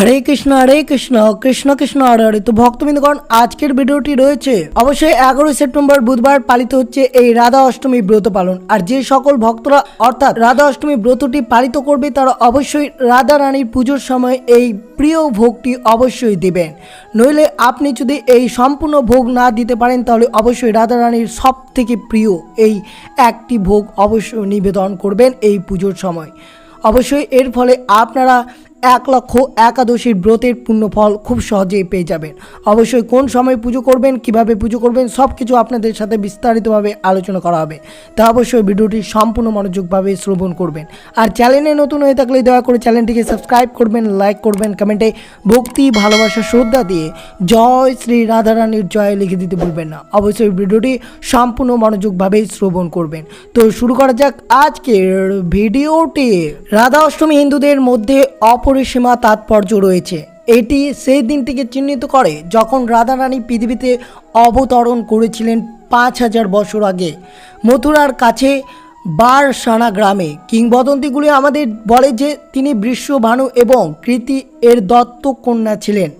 হরে কৃষ্ণ হরে কৃষ্ণ কৃষ্ণ কৃষ্ণ, হরে হরে। তো ভক্তবৃন্দগণ, আজকের ভিডিওটি রয়েছে। অবশ্যই এগারোই সেপ্টেম্বর বুধবার পালিত হচ্ছে এই রাধা অষ্টমী ব্রত পালন। আর যে সকল ভক্তরা, অর্থাৎ রাধা অষ্টমী ব্রতটি পালিত করবে, তারা অবশ্যই রাধা রানীর পুজোর সময় এই প্রিয় ভোগটি অবশ্যই দেবেন। নইলে আপনি যদি এই সম্পূর্ণ ভোগ না দিতে পারেন, তাহলে অবশ্যই রাধা রানীর সব থেকে প্রিয় এই একটি ভোগ অবশ্যই নিবেদন করবেন এই পুজোর সময়। অবশ্যই এর ফলে আপনারা এক লক্ষ একাদশীর ব্রতের পূর্ণ ফল খুব সহজেই পেয়ে যাবেন। অবশ্যই কোন সময় পুজো করবেন, কীভাবে পুজো করবেন সব কিছু আপনাদের সাথে বিস্তারিতভাবে আলোচনা করা হবে। তা অবশ্যই ভিডিওটি সম্পূর্ণ মনোযোগভাবে শ্রবণ করবেন। আর চ্যানেলে নতুন হয়ে থাকলে দয়া করে চ্যানেলটিকে সাবস্ক্রাইব করবেন, লাইক করবেন, কমেন্টে ভক্তি, ভালোবাসা, শ্রদ্ধা দিয়ে জয় শ্রী রাধারানীর জয় লিখে দিতে ভুলবেন না। অবশ্যই ভিডিওটি সম্পূর্ণ মনোযোগভাবেই শ্রবণ করবেন। তো শুরু করা যাক আজকের ভিডিওটি। রাধা অষ্টমী হিন্দুদের মধ্যে অপরিসীমা তাৎপর্য রয়েছে। এটি সেই দিনটিকে চিহ্নিত করে যখন রাধারানী পৃথিবীতে অবতরণ করেছিলেন পাঁচ হাজার বছর আগে। মথুরার কাছে বারসানা গ্রামে কিংবদন্তিগুলি আমাদের বলে যে তিনি বিশ্বভানু এবং কৃতি এর দত্তক কন্যা ছিলেন।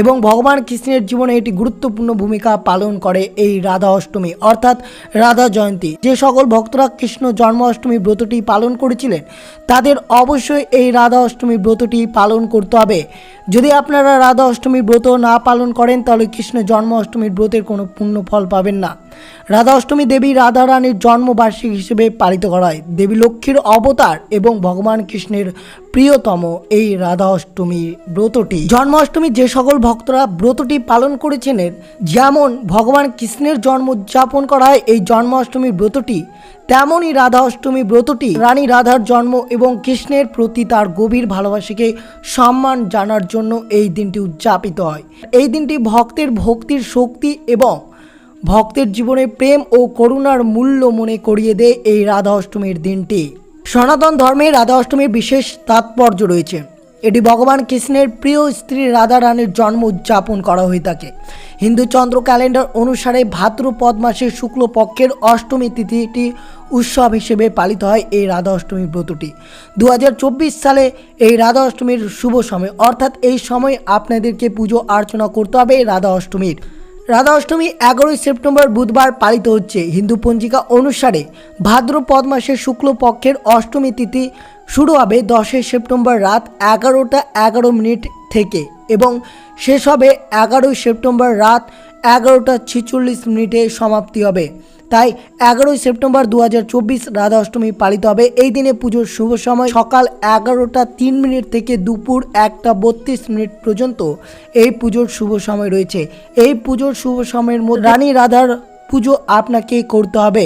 এবং ভগবান কৃষ্ণের জীবনে এটি গুরুত্বপূর্ণ ভূমিকা পালন করে এই রাধা অষ্টমী, অর্থাৎ রাধা জয়ন্তী। যে সকল ভক্তরা কৃষ্ণ জন্মাষ্টমী ব্রতটি পালন করেছিলেন, তাদের অবশ্যই এই রাধা অষ্টমী ব্রতটি পালন করতে হবে। যদি আপনারা রাধা অষ্টমী ব্রত না পালন করেন, তাহলে কৃষ্ণ জন্মাষ্টমীর ব্রতের কোনো পূর্ণ ফল পাবেন না। রাধা অষ্টমী দেবী রাধা রানীর জন্মবার্ষিকী হিসেবে পালিত করা হয়। দেবী লক্ষ্মীর অবতার এবং ভগবান কৃষ্ণের প্রিয়তম এই রাধা অষ্টমী ব্রতটি। জন্মাষ্টমী যে সকল ভক্তরা ব্রতটি পালন করেছেন, যেমন ভগবান কৃষ্ণের জন্ম উদযাপন করা হয় এই জন্মাষ্টমী ব্রতটি, তেমনই রাধা অষ্টমী ব্রতটি রানী রাধার জন্ম এবং কৃষ্ণের প্রতি তার গভীর ভালোবাসাকে সম্মান জানার জন্য এই দিনটি উদযাপিত হয়। এই দিনটি ভক্তের ভক্তির শক্তি এবং ভক্তের জীবনে প্রেম ও করুণার মূল্য মনে করিয়ে দেয় এই রাধা অষ্টমীর দিনটি। সনাতন ধর্মে রাধা অষ্টমীর বিশেষ তাৎপর্য রয়েছে। এটি ভগবান কৃষ্ণের প্রিয় স্ত্রী রাধা রানীর জন্ম উদযাপন করা হয়ে থাকে। হিন্দু চন্দ্র ক্যালেন্ডার অনুসারে ভাদ্রপদ মাসের শুক্লপক্ষের অষ্টমী তিথিটি উৎসব হিসেবে পালিত হয় এই রাধা অষ্টমী ব্রতটি। দু হাজার চব্বিশ সালে এই রাধা অষ্টমীর শুভ সময়, অর্থাৎ এই সময় আপনাদেরকে পুজো অর্চনা করতে হবে রাধা অষ্টমীর। রাধা অষ্টমী এগারোই সেপ্টেম্বর বুধবার পালিত হচ্ছে। হিন্দু পঞ্জিকা অনুসারে ভাদ্রপদ মাসের শুক্লপক্ষের অষ্টমী তিথি শুরু হবে দশই সেপ্টেম্বর রাত এগারোটা এগারো মিনিট থেকে এবং শেষ হবে এগারোই সেপ্টেম্বর রাত এগারোটা ছেচল্লিশ মিনিটে সমাপ্তি হবে। তাই এগারোই সেপ্টেম্বর দু হাজার চব্বিশ রাধা অষ্টমী পালিত হবে। এই দিনে পুজোর শুভ সময় সকাল এগারোটা তিন মিনিট থেকে দুপুর একটা বত্রিশ মিনিট পর্যন্ত এই পুজোর শুভ সময় রয়েছে। এই পুজোর শুভ সময়ের মধ্যে রানী রাধার পুজো আপনাকে করতে হবে।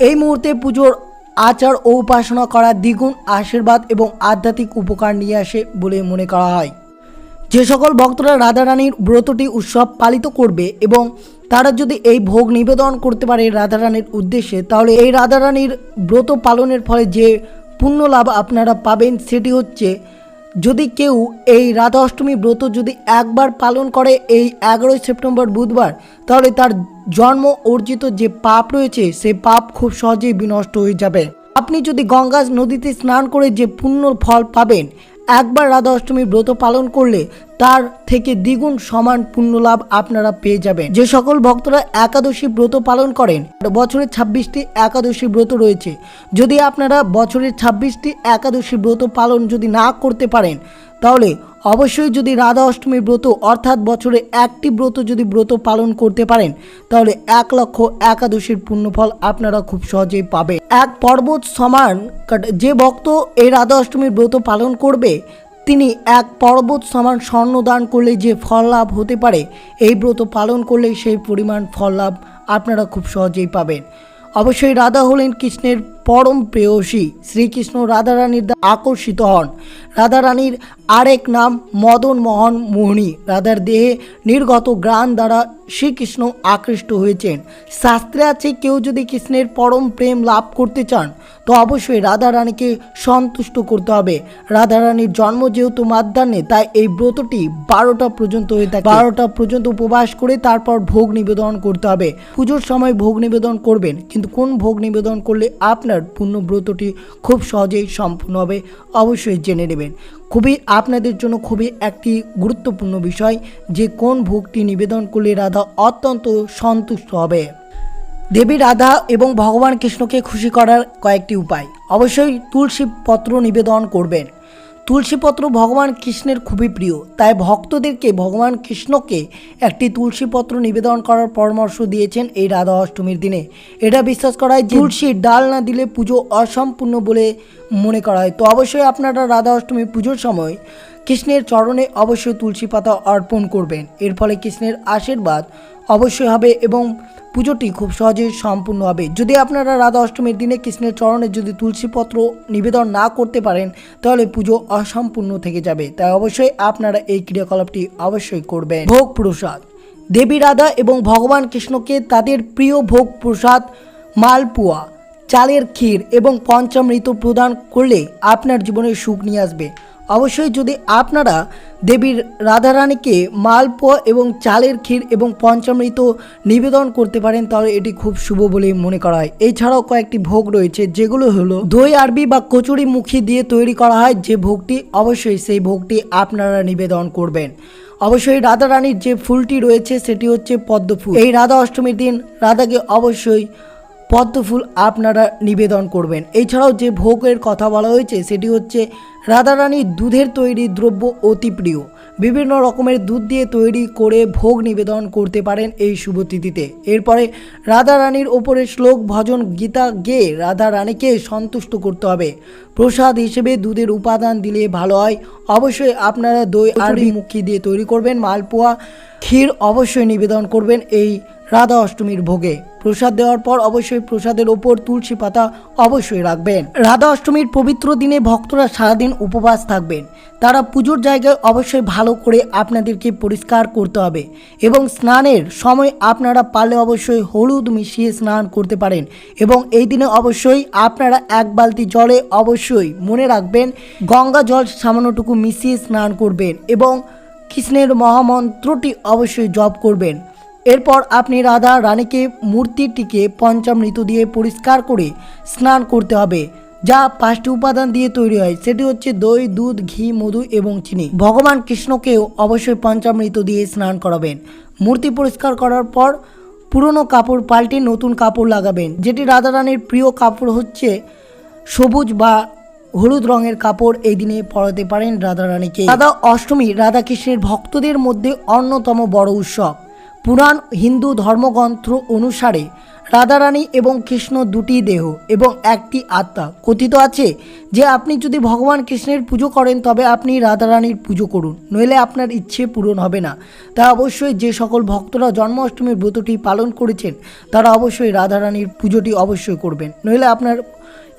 এই মুহূর্তে পুজোর আচার ও উপাসনা করা দ্বিগুণ আশীর্বাদ এবং আধ্যাত্মিক উপকার নিয়ে আসে বলে মনে করা হয়। যে সকল ভক্তরা রাধারানীর ব্রতটি উৎসব পালিত করবে এবং তারা যদি এই ভোগ নিবেদন করতে পারে রাধারানীর উদ্দেশ্যে, তাহলে এই রাধারানীর ব্রত পালনের ফলে যে পুণ্য লাভ আপনারা পাবেন সেটি হচ্ছে, যদি কেউ এই রাধা অষ্টমী ব্রত যদি একবার পালন করে এই এগারোই সেপ্টেম্বর বুধবার, তাহলে তার জন্ম অর্জিত যে পাপ রয়েছে, সে পাপ খুব সহজেই বিনষ্ট হয়ে যাবে। আপনি যদি গঙ্গা নদীতে স্নান করে যে পুণ্য ফল পাবেন একবার রাধা অষ্টমী ব্রত পালন করলে তার থেকে দ্বিগুণ সমান পুণ্য লাভ আপনারা পেয়ে যাবেন। যে সকল ভক্তরা একাদশী ব্রত পালন করেন বছরের ছাব্বিশটি একাদশী ব্রত রয়েছে। যদি আপনারা বছরের ছাব্বিশটি একাদশী ব্রত পালন যদি না করতে পারেন, তাহলে অবশ্যই যদি রাধা অষ্টমীর ব্রত অর্থাৎ বছরে একটি ব্রত যদি ব্রত পালন করতে পারেন, তাহলে এক লক্ষ একাদশীর পুণ্যফল আপনারা খুব সহজেই পাবেন। এক পর্বত সমান যে ভক্ত এই রাধা অষ্টমীর ব্রত পালন করবে, তিনি এক পর্বত সমান স্বর্ণ দান করলে যে ফল লাভ হতে পারে, এই ব্রত পালন করলে সেই পরিমাণ ফল লাভ আপনারা খুব সহজেই পাবেন। অবশ্যই রাধা হলেন কৃষ্ণের পরম প্রেয়সী। শ্রীকৃষ্ণ রাধারানীর আকর্ষিত হন। রাধারানীর আরেক নাম মদন মোহন মোহনী। রাধার দেহে নির্গত গ্রাণ দ্বারা শ্রীকৃষ্ণ আকৃষ্ট হয়েছেন। শাস্ত্রে আছে, কেউ যদি কৃষ্ণের পরম প্রেম লাভ করতে চান, তো অবশ্যই রাধা রানীকে সন্তুষ্ট করতে হবে। রাধা রানীর জন্ম যেহেতু মাধ্যাহ্নে, তাই এই ব্রতটি বারোটা পর্যন্ত হয়ে থাকে। বারোটা পর্যন্ত উপবাস করে তারপর ভোগ নিবেদন করতে হবে। পুজোর সময় ভোগ নিবেদন করবেন, কিন্তু কোন ভোগ নিবেদন করলে আপনার পূর্ণ ব্রতটি খুব সহজেই সম্পূর্ণ হবে, অবশ্যই জেনে নেবেন। করবেন। খুবই আপনাদের জন্য খুবই একটি গুরুত্বপূর্ণ বিষয় যে কোন ভোগটি নিবেদন করলে রাধা অত্যন্ত সন্তুষ্ট হবে। দেবী রাধা এবং ভগবান কৃষ্ণকে খুশি করার কয়েকটি উপায়। অবশ্যই তুলসী পত্র নিবেদন করবেন। তুলসীপত্র ভগবান কৃষ্ণের খুবই প্রিয়। তাই ভক্তদেরকে ভগবান কৃষ্ণকে একটি তুলসীপত্র নিবেদন করার পরামর্শ দিয়েছেন এই রাধা অষ্টমীর দিনে। এটা বিশ্বাস করা হয় তুলসী তুলসীর ডাল না দিলে পুজো অসম্পূর্ণ বলে মনে করা হয়। তো অবশ্যই আপনারা রাধা অষ্টমী পুজোর সময় কৃষ্ণের চরণে অবশ্যই তুলসী পাতা অর্পণ করবেন। এর ফলে কৃষ্ণের আশীর্বাদ অবশ্যই হবে এবং পুজোটি খুব সহজেই সম্পূর্ণ হবে। যদি আপনারা রাধা অষ্টমীর দিনে কৃষ্ণের চরণে যদি তুলসীপত্র নিবেদন না করতে পারেন, তাহলে পুজো অসম্পূর্ণ থেকে যাবে। তাই অবশ্যই আপনারা এই ক্রিয়াকলাপটি অবশ্যই করবেন। ভোগ প্রসাদ। দেবী রাধা এবং ভগবান কৃষ্ণকে তাদের প্রিয় ভোগ প্রসাদ মালপুয়া, চালের ক্ষীর এবং পঞ্চামৃত প্রদান করলে আপনার জীবনে সুখ নিয়ে আসবে। অবশ্যই যদি আপনারা দেবীর রাধারানীকে মালপোয়া এবং চালের ক্ষীর এবং পঞ্চামৃত নিবেদন করতে পারেন, তাহলে এটি খুব শুভ বলে মনে করা হয়। এছাড়াও কয়েকটি ভোগ রয়েছে, যেগুলো হলো দই, আরবি বা কচুরি মুখী দিয়ে তৈরি করা হয়। যে ভোগটি অবশ্যই সেই ভোগটি আপনারা নিবেদন করবেন। অবশ্যই রাধা রানীর যে ফুলটি রয়েছে, সেটি হচ্ছে পদ্ম ফুল এই রাধা অষ্টমীর দিন রাধাকে অবশ্যই পদ্ম ফুল আপনারা নিবেদন করবেন। এছাড়াও যে ভোগের কথা বলা হয়েছে সেটি হচ্ছে রাধারানীর দুধের তৈরি দ্রব্য অতি প্রিয়। বিভিন্ন রকমের দুধ দিয়ে তৈরি করে ভোগ নিবেদন করতে পারেন এই শুভ তিথিতে। এরপরে রাধারানীর ওপরে শ্লোক ভজন গীতা গেয়ে রাধা রানীকে সন্তুষ্ট করতে হবে। প্রসাদ হিসেবে দুধের উপাদান দিলে ভালো হয়। অবশ্যই আপনারা দই আরবি মুখী দিয়ে তৈরি করবেন। মালপোয়া ক্ষীর অবশ্যই নিবেদন করবেন এই রাধা অষ্টমীর ভোগে। প্রসাদ দেওয়ার পর অবশ্যই প্রসাদের ওপর তুলসী পাতা অবশ্যই রাখবেন। রাধা অষ্টমীর পবিত্র দিনে ভক্তরা সারাদিন উপবাস থাকবেন। তারা পুজোর জায়গায় অবশ্যই ভালো করে আপনাদেরকে পরিষ্কার করতে হবে এবং স্নানের সময় আপনারা পারলে অবশ্যই হলুদ মিশিয়ে স্নান করতে পারেন এবং এই দিনে অবশ্যই আপনারা এক বালতি জলে অবশ্যই মনে রাখবেন, গঙ্গা জল সামান্যটুকু মিশিয়ে স্নান করবেন এবং কৃষ্ণের মহামন্ত্রটি অবশ্যই জপ করবেন। এরপর আপনি রাধা রানীকে মূর্তিটিকে পঞ্চামৃত দিয়ে পরিষ্কার করে স্নান করতে হবে, যা পাঁচটি উপাদান দিয়ে তৈরি হয়। সেটি হচ্ছে দই, দুধ, ঘি, মধু এবং চিনি। ভগবান কৃষ্ণকেও অবশ্যই পঞ্চামৃত দিয়ে স্নান করাবেন। মূর্তি পরিষ্কার করার পর পুরনো কাপড় পাল্টে নতুন কাপড় লাগাবেন, যেটি রাধা রানীর প্রিয় কাপড় হচ্ছে সবুজ বা হলুদ রঙের কাপড় এই দিনে পরাতে পারেন রাধা রানীকে। রাধা অষ্টমী রাধাকৃষ্ণের ভক্তদের মধ্যে অন্যতম বড় উৎসব। পুরাণ হিন্দু ধর্মগ্রন্থ অনুসারে রাধারানী এবং কৃষ্ণ দুটি দেহ এবং একটি আত্মা কথিত আছে যে আপনি যদি ভগবান কৃষ্ণের পুজো করেন তবে আপনি রাধারানীর পুজো করুন, নইলে আপনার ইচ্ছে পূরণ হবে না। তা অবশ্যই যে সকল ভক্তরা জন্মাষ্টমীর ব্রতটি পালন করেছেন, তারা অবশ্যই রাধারানীর পুজোটি অবশ্যই করবেন, নইলে আপনার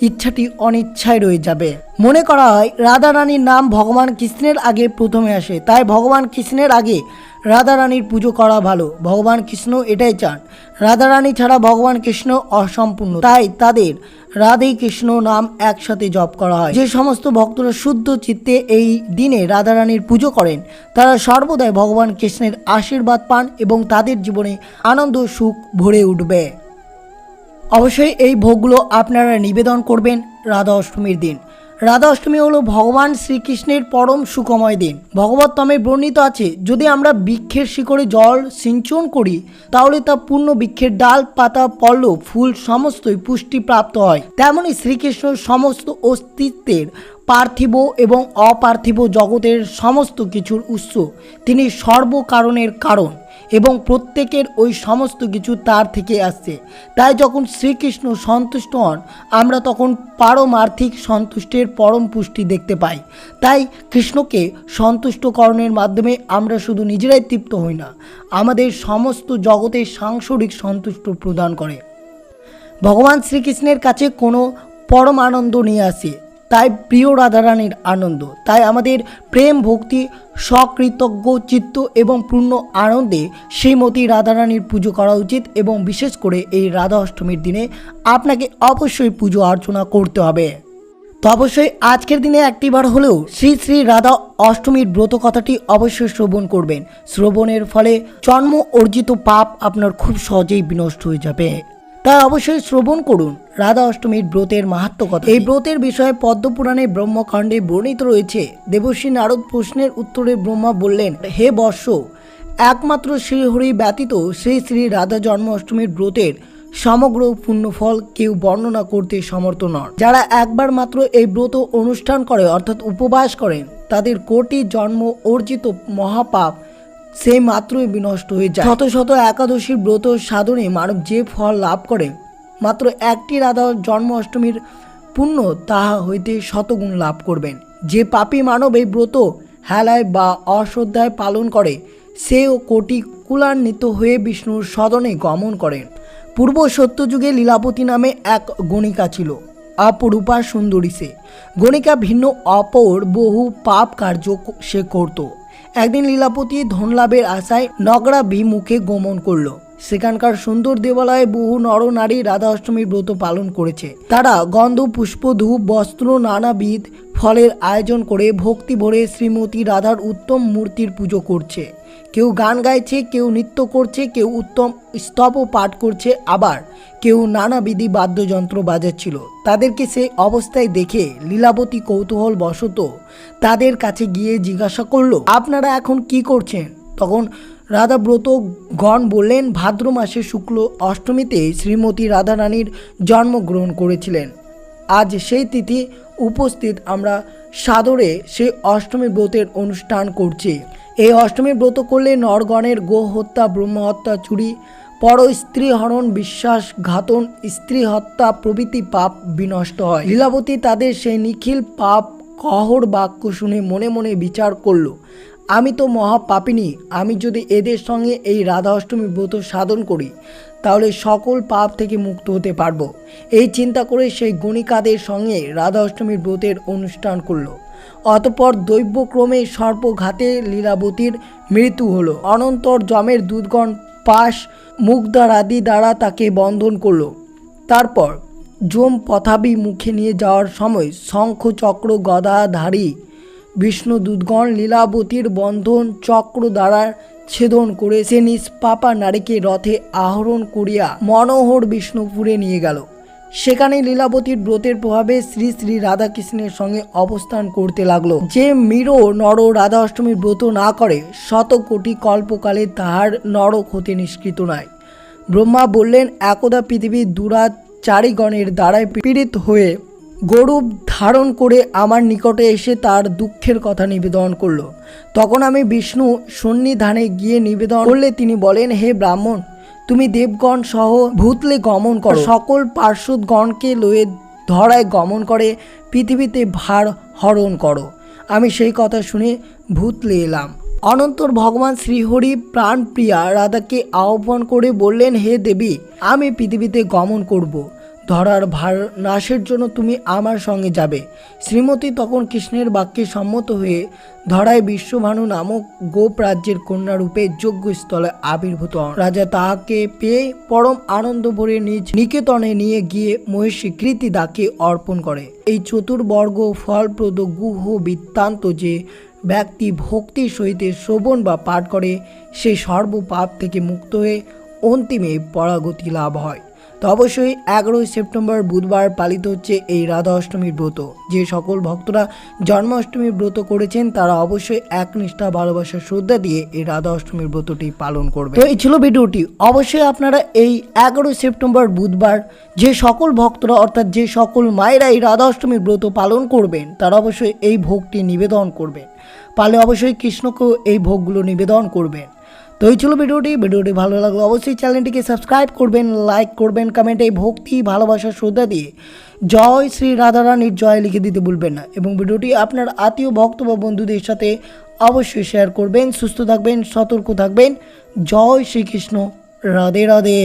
ইচ্ছাটি অনিচ্ছায় রয়ে যাবে। মনে করা হয়, রাধা রানীর নাম ভগবান কৃষ্ণের আগে প্রথমে আসে। তাই ভগবান কৃষ্ণের আগে রাধা রানীর পুজো করা ভালো। ভগবান কৃষ্ণ এটাই চান। রাধা রানী ছাড়া ভগবান কৃষ্ণ অসম্পূর্ণ। তাই তাদের রাধে কৃষ্ণ নাম একসাথে জপ করা হয়। যে সমস্ত ভক্তরা শুদ্ধ চিত্তে এই দিনে রাধা রানীর পুজো করেন, তারা সর্বদাই ভগবান কৃষ্ণের আশীর্বাদ পান এবং তাদের জীবনে আনন্দ, সুখ ভরে উঠবে। অবশ্যই এই ভোগগুলো আপনারা নিবেদন করবেন রাধা অষ্টমীর দিন। রাধা অষ্টমী হলো ভগবান শ্রীকৃষ্ণের পরম সুখময় দিন। ভগবতমে বর্ণিত আছে, যদি আমরা বৃক্ষের শিকড়ে জল সিঞ্চন করি, তাহলে তা পূর্ণ বৃক্ষের ডাল, পাতা পল্লব ফুল সমস্তই পুষ্টি প্রাপ্ত হয়। তেমনি শ্রীকৃষ্ণ সমস্ত অস্তিত্বের পার্থিব এবং অপার্থিব জগতের সমস্ত কিছুর উৎস। তিনি সর্বকারণের কারণ। এবং প্রত্যেকের ওই সমস্ত কিছু তার থেকে আসছে। তাই যখন শ্রীকৃষ্ণ সন্তুষ্ট হন, আমরা তখন পারমার্থিক সন্তুষ্টের পরম পুষ্টি দেখতে পাই। তাই কৃষ্ণকে সন্তুষ্টকরণের মাধ্যমে আমরা শুধু নিজেরাই তৃপ্ত হই না, আমাদের সমস্ত জগতের সাংসারিক সন্তুষ্ট প্রদান করে। ভগবান শ্রীকৃষ্ণের কাছে কোনো পরম আনন্দ নিয়ে আসে। তাই প্রিয় রাধারানীর আনন্দ, তাই আমাদের প্রেম, ভক্তি সকৃতজ্ঞ চিত্ত এবং পূর্ণ আনন্দে শ্রীমতী রাধারানীর পুজো করা উচিত এবং বিশেষ করে এই রাধা অষ্টমীর দিনে আপনাকে অবশ্যই পুজো অর্চনা করতে হবে। তো অবশ্যই আজকের দিনে একটিবার হলেও শ্রী শ্রী রাধা অষ্টমীর ব্রত কথাটি অবশ্যই শ্রবণ করবেন। শ্রবণের ফলে জন্ম অর্জিত পাপ আপনার খুব সহজেই বিনষ্ট হয়ে যাবে। তাই অবশ্যই শ্রবণ করুন। রাধা অষ্টমীর ব্রতের মাহাত্ম কথা। এই ব্রতের বিষয়ে পদ্মপুরাণে ব্রহ্মকাণ্ডে বর্ণিত রয়েছে। দেবশ্রী নারদ প্রশ্নের উত্তরে ব্রহ্মা বললেন, হে বর্ষ, একমাত্র শ্রীহরি ব্যতীত শ্রী শ্রী রাধা জন্মাষ্টমীর ব্রতের সমগ্র পুণ্যফল কেউ বর্ণনা করতে সমর্থ নন। যারা একবার মাত্র এই ব্রত অনুষ্ঠান করে, অর্থাৎ উপবাস করেন, তাদের কোটি জন্ম অর্জিত মহাপাপ সেই মাত্রই বিনষ্ট হয়ে যায়। শত শত একাদশীর ব্রত সাধনে মানব যে ফল লাভ করে, মাত্র একটি রাধা জন্ম অষ্টমীর পুণ্য তাহা হইতে শতগুণ লাভ করবেন। যে পাপী মানব এই ব্রত হেলায় বা অশ্রদ্ধায় পালন করে, সেও কোটি কুলান্বিত হয়ে বিষ্ণুর সদনে গমন করেন। পূর্ব সত্যযুগে লীলাপতি নামে এক গণিকা ছিল, অপরূপা সুন্দরী সে। গণিকা ভিন্ন, অপর বহু পাপ কার্য সে করত। একদিন লীলাপতি ধনলাভের আশায় নগরা বিমুখে গমন করল। সেখানকার সুন্দর দেবালয়ে বহু নরনারী রাধা অষ্টমীর ব্রত পালন করেছে। তারা গন্ধ, পুষ্প, ধূপ, বস্ত্র, নানাবিধ ফলের আয়োজন করে ভক্তি ভরে শ্রীমতী রাধার উত্তম মূর্তির পুজো করছে। কেউ গান গাইছে, কেউ নৃত্য করছে, কেউ উত্তম স্তব পাঠ করছে, আবার কেউ নানাবিধি বাদ্যযন্ত্র বাজাচ্ছিল। তাদেরকে সে অবস্থায় দেখে লীলাবতী কৌতূহল বশত তাদের কাছে গিয়ে জিজ্ঞাসা করল, আপনারা এখন কি করছেন? তখন রাধাব্রত গণ বললেন, ভাদ্র মাসে শুক্ল অষ্টমীতে শ্রীমতী রাধারানীর জন্মগ্রহণ করেছিলেন। আজ সেই তিথি উপস্থিত আমরা সাদরে সেই অষ্টমী ব্রতের অনুষ্ঠান করছি। এই অষ্টমী ব্রত করলে নরগণের গো হত্যা ব্রহ্ম হত্যা চুরি, পর স্ত্রী হরণ, বিশ্বাস, ঘাতন, স্ত্রী হত্যা, প্রভৃতি পাপ বিনষ্ট হয়। লীলাবতী তাদের সেই নিখিল পাপ কহর বাক্য শুনে মনে মনে বিচার করল, আমি তো মহাপাপিনী, আমি যদি এদের সঙ্গে এই রাধা অষ্টমী ব্রত সাধন করি, তাহলে সকল পাপ থেকে মুক্ত হতে পারব। এই চিন্তা করে সেই গণিকাদের সঙ্গে রাধা অষ্টমীর ব্রতের অনুষ্ঠান করল। অতপর দৈব্যক্রমে সর্পঘাতে লীলাবতীর মৃত্যু হলো। অনন্তর জমের দুধগণ পাশ মুগদার আদি দ্বারা তাকে বন্ধন করল। তারপর জম পথাবি মুখে নিয়ে যাওয়ার সময় শঙ্খ চক্র গদাধারী বিষ্ণু দুধগণ লীলাবতীর বন্ধন চক্র দ্বারা ছেদন করে সে নিষ্পাপা নারীকে রথে আহরণ করিয়া মনোহর বিষ্ণুপুরে নিয়ে গেল। সেখানে লীলাবতীর ব্রতের প্রভাবে শ্রী শ্রী রাধাকৃষ্ণের সঙ্গে অবস্থান করতে লাগল। যে মীর নর রাধা অষ্টমীর ব্রত না করে শত কোটি কল্পকালে তাহার নরক হতে নিষ্কৃত নয়। ব্রহ্মা বললেন, একদা পৃথিবীর দুরাত চারিগণের দ্বারায় পীড়িত হয়ে গরুপ ধারণ করে আমার নিকটে এসে তার দুঃখের কথা নিবেদন করল। তখন আমি বিষ্ণু সন্নিধানে গিয়ে নিবেদন করলে তিনি বলেন, হে ব্রাহ্মণ তুমি দেবগণ সহ ভূতলে গমন করো। সকল পার্শ্বদগণকে লয়ে ধরায় গমন করে, পৃথিবীতে ভার হরণ করো। আমি সেই কথা শুনে ভূতলে এলাম। অনন্তর ভগবান শ্রীহরি প্রাণপ্রিয়া রাধাকে আহ্বান করে বললেন, হে দেবী, আমি পৃথিবীতে গমন করব। ধরার ভার নাশের জন্য তুমি আমার সঙ্গে যাবে। শ্রীমতী তখন কৃষ্ণের বাক্যে সম্মত হয়ে ধরায় বিশ্বভানু নামক গোপ রাজ্যের কন্যারূপে যজ্ঞস্থলে আবির্ভূত হন। রাজা তাহাকে পেয়ে পরম আনন্দ ভরে নিজ নিকেতনে নিয়ে গিয়ে মহিষী কৃতি দাকে অর্পণ করে। এই চতুর্বর্গ ফলপ্রদ গুহ বৃত্তান্ত যে ব্যক্তি ভক্তির সহিত শ্রবণ বা পাঠ করে, সে সর্বপাপ থেকে মুক্ত হয়ে অন্তিমে পরাগতি লাভ হয়। তো অবশ্যই এগারোই সেপ্টেম্বর বুধবার পালিত হচ্ছে এই রাধা অষ্টমীর ব্রত। যে সকল ভক্তরা জন্মাষ্টমীর ব্রত করেছেন, তারা অবশ্যই একনিষ্ঠা ভালোবাসা শ্রদ্ধা দিয়ে এই রাধা অষ্টমীর ব্রতটি পালন করবে তো এই ছিল ভিডিওটি। অবশ্যই আপনারা এই এগারোই সেপ্টেম্বর বুধবার যে সকল ভক্তরা, অর্থাৎ যে সকল মায়েরা এই রাধা অষ্টমীর ব্রত পালন করবেন, তারা অবশ্যই এই ভোগটি নিবেদন করবেন। পালে অবশ্যই কৃষ্ণকেও এই ভোগগুলো নিবেদন করবেন। তো এই ছিল ভিডিওটি। ভিডিওটি ভালো লাগল অবশ্যই চ্যানেলটিকে সাবস্ক্রাইব করবেন, লাইক করবেন কমেন্টে ভক্তি, ভালোবাসা, শ্রদ্ধা দিয়ে জয় শ্রী রাধারানীর জয় লিখে দিতে ভুলবেন না এবং ভিডিওটি আপনার আত্মীয়, ভক্ত বা বন্ধুদের সাথে অবশ্যই শেয়ার করবেন। সুস্থ থাকবেন, সতর্ক থাকবেন। জয় শ্রীকৃষ্ণ। রাধে রাধে।